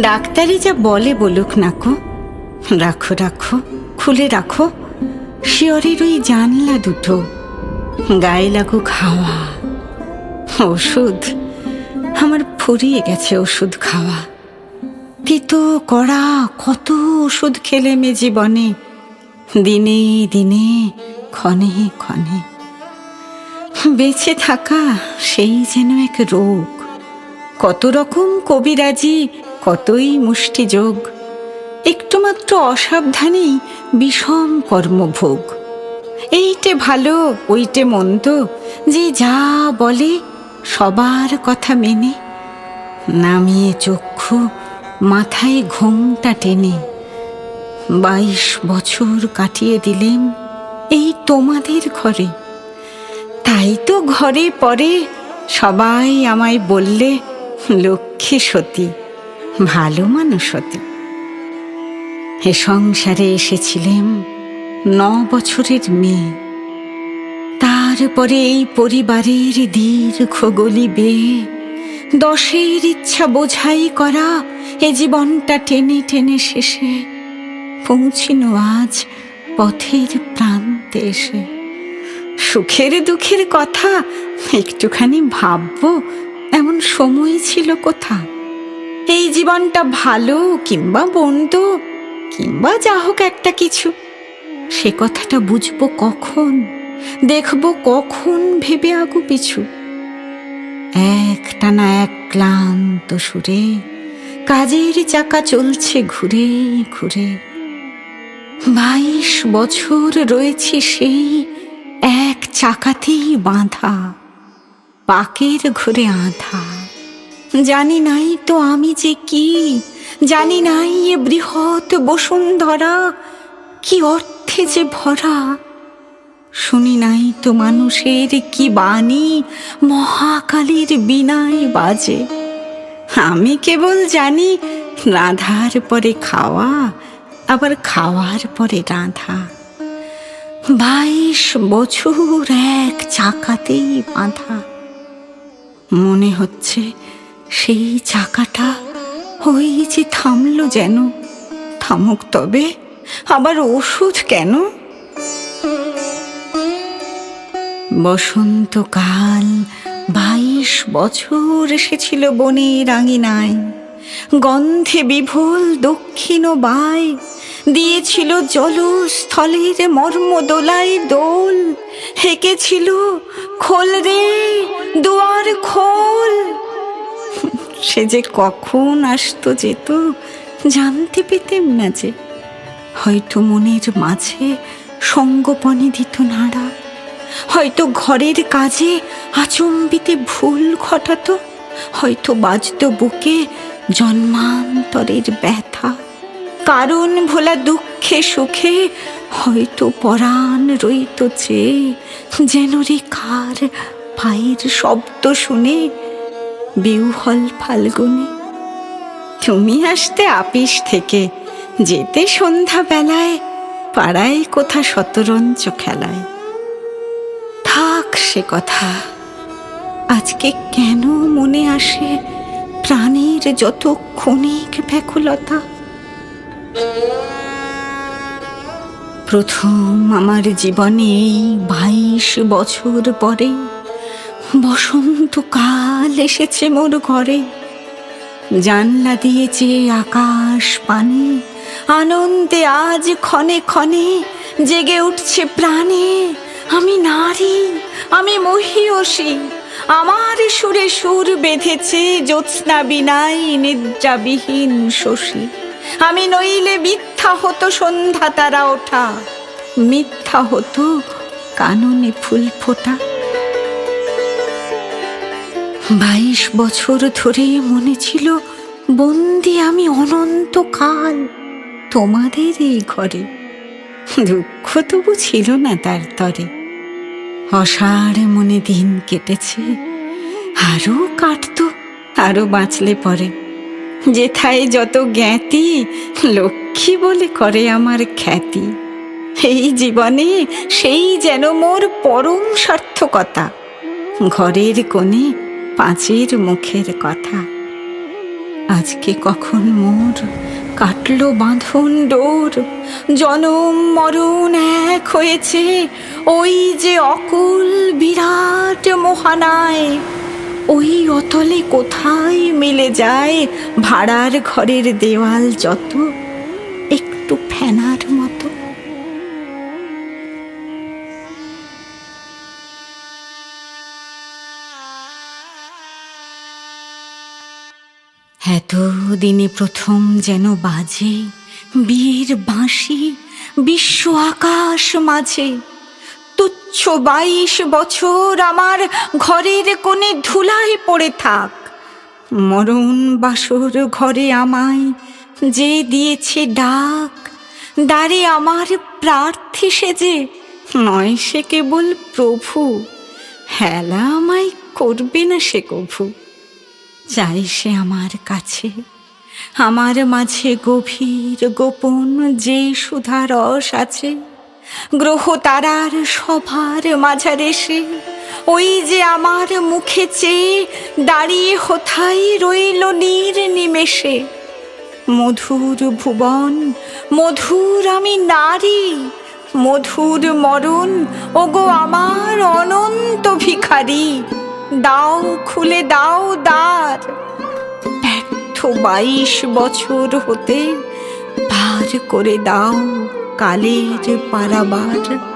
ডাক্তারি যা বলে বলুক নাকো রাখো রাখো, খুলে রাখো। শিয়রের ওই জানলা দুটো। গায়ে লাগুক হাওয়া। ওষুধ। আমার ফুরিয়ে গেছে ওষুধ খাওয়া। তিতো কড়া, কত ওষুধ খেলে মে জীবনে। দিনে দিনে, ক্ষণে ক্ষণে। বেঁচে থাকা সেই যেন এক রোগ। কত রকম কবিরাজি কতই মুষ্টিযোগ একটুমাত্র অসাবধানেই বিষম কর্মভোগ। এইটে ভালো, ওইটে মন্দ, যে যা বলে সবার কথা মেনে, নামিয়ে চক্ষু, মাথায় ঘোমটা টেনে, বাইশ বছর কাটিয়ে দিলেম এই তোমাদের ঘরে। তাই তো ঘরে পরে সবাই আমায় বললে, লক্ষ্মী সতী ভালো মানুষ হতে। এ সংসারে এসেছিলেন ন বছরের মেয়ে। তারপরে এই পরিবারের দীর্ঘ গলি বেয়ে দশের ইচ্ছা বোঝাই করা এ জীবনটা টেনে টেনে শেষে পৌঁছিন আজ পথের প্রান্তে এসে। সুখের দুঃখের কথা একটুখানি ভাববো, এমন সময় ছিল কোথা? এই জীবনটা ভালো কিংবা বন্ধ কিংবা যা হোক একটা কিছু। সে কথাটা বুঝব কখন, দেখব কখন ভেবে আগু পিছু। এক টানা এক ক্লান্ত সুরে কাজের চাকা চলছে ঘুরে ঘুরে। বাইশ বছর রয়েছে সেই এক চাকাতেই বাঁধা, পাকের ঘুরে আধা। জানি নাই তো আমি যে কি। জানি নাই এ বৃহৎ বসুন্ধরা কি অর্থে যে ভরা। শুনি নাই তো মানুষের কি বাণী মহাকালীর বিনায় বাজে। আমি কেবল জানি রাধার পরে খাওয়া, আবার খাওয়ার পরে রাধা। বাইশ বছর এক চাকাতেই বাঁধা। মনে হচ্ছে সেই চাকাটা ওই যে থামলো যেন। থামুক তবে, আবার ওষুধ কেন? বসন্তকাল, বাইশ বছর এসেছিল বনের আঙিনায়। গন্ধে বিভোল দক্ষিণ বায়, দিয়েছিল জলস্থলের মর্ম দোলায় দোল, হেঁকেছিল খোল রে দুয়ার খোল। সে যে কখন আসতো যেত জানতে পেতেম না যে। হয়তো মনের মাঝে সঙ্গপনে দিত নাড়া। হয়তো ঘরের কাজে আচম্বিতে ভুল ঘটাতো। হয়তো বাজত বুকে জন্মান্তরের ব্যথা। কারণ ভোলা দুঃখে সুখে হয়তো পরাণ রইত চেয়ে যেন রে কার পায়ের শব্দ শুনে বিউহল ফাল্গুনে। তুমি আসতে আপিস থেকে, যেতে সন্ধ্যা বেলায় পাড়ায় কোথা শতরঞ্চ খেলায়। থাক সে কথা, আজকে কেন মনে আসে প্রাণীর যত ক্ষণিক ব্যাকুলতা? প্রথম আমার জীবনে এই বাইশ বছর পরে বসন্তকাল এসেছে মোর ঘরে। জানলা দিয়েছে আকাশ পানে। আনন্দে আজ ক্ষণে ক্ষণে জেগে উঠছে প্রাণে। আমি নারী, আমি মহিয়সী। আমার সুরে সুর বেঁধেছে জ্যোৎস্না বিনাই নিদ্রাবিহীন শশী। আমি নইলে মিথ্যা হতো সন্ধ্যা তারা ওঠা। মিথ্যা হতো কাননে ফুল ফোটা। বাইশ বছর ধরে মনে ছিল বন্দি আমি অনন্তকাল তোমাদের এই ঘরে। দুঃখ তবু ছিল না তার তরে। অসাড় মনে দিন কেটেছে আরও কাটতো আরও বাঁচলে পরে। যেথায় যত জ্ঞাতি, লক্ষ্মী বলে করে আমার খ্যাতি। এই জীবনে সেই যেন মোর পরম সার্থকতা। ঘরের কোণে পাঁচের মুখের কথা। আজকে কখন মোর কাটলো বাঁধন ডোর? জনম মরণ এক হয়েছে। ওই যে অকুল বিরাট মহানায়, ওই অতলে কোথায় মিলে যায় ভাড়ার ঘরের দেওয়াল যত? একটু ফেনার মতো এত দিনে প্রথম যেন বাজে বিয়ের বাঁশি, বিশ্ব আকাশ মাঝে। তুচ্ছ বাইশ বছর আমার ঘরের কোণে ধুলায় পড়ে থাক। মরণ বাসর ঘরে আমায় যে দিয়েছে ডাক, দ্বারে আমার প্রার্থী সেজে, নয় সে কেবল প্রভু, হেলা আমায় করবে না সে কভু। চাই সে আমার কাছে। আমার মাঝে গভীর গোপন যে সুধা রস আছে, গ্রহ তারার সভার মাঝারে সে ওই যে আমার মুখে চেয়ে দাঁড়িয়ে হোথাই রইল নীর নিমেষে। মধুর ভুবন, মধুর আমি নারী, মধুর মরণ, ওগো আমার অনন্ত ভিখারি। দাও খুলে দাও দ্বার। ব্যর্থ বাইশ বছর হতে পার করে দাও কালের পারাবার।